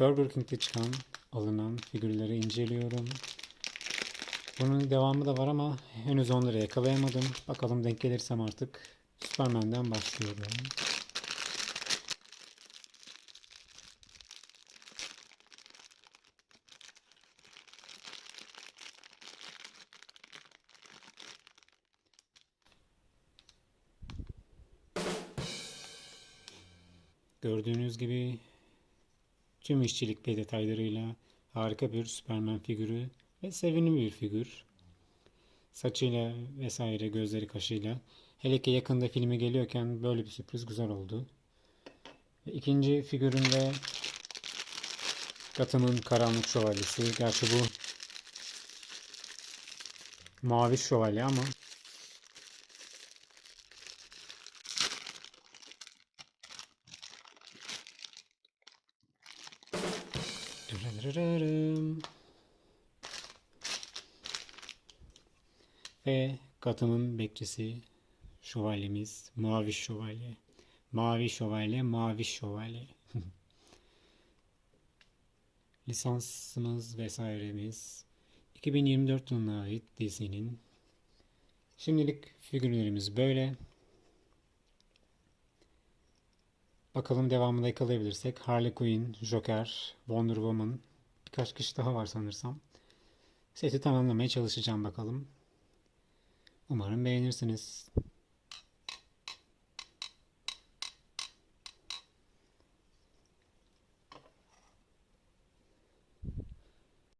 Burger King'de çıkan alınan figürleri inceliyorum. Bunun devamı da var ama henüz onları yakalayamadım. Bakalım denk gelirsem artık Superman'den başlıyorum. Gördüğünüz gibi tüm işçilik ve detaylarıyla harika bir Superman figürü ve sevimli bir figür. Saçıyla vesaire gözleri kaşıyla. Hele ki yakında filmi geliyorken böyle bir sürpriz güzel oldu. İkinci figüründe Gotham'ın karanlık şövalyesi. Gerçi bu mavi şövalye ama Ve Gotham'ın bekçisi şövalyemiz Mavi Şövalye. Mavi Şövalye, Mavi Şövalye. Lisansımız vesairemiz 2024 yılına ait DC'nin. Şimdilik figürlerimiz böyle. Bakalım devamında yakalayabilirsek. Harley Quinn, Joker, Wonder Woman. Birkaç kişi daha var sanırsam. Seti tamamlamaya çalışacağım bakalım. Umarım beğenirsiniz.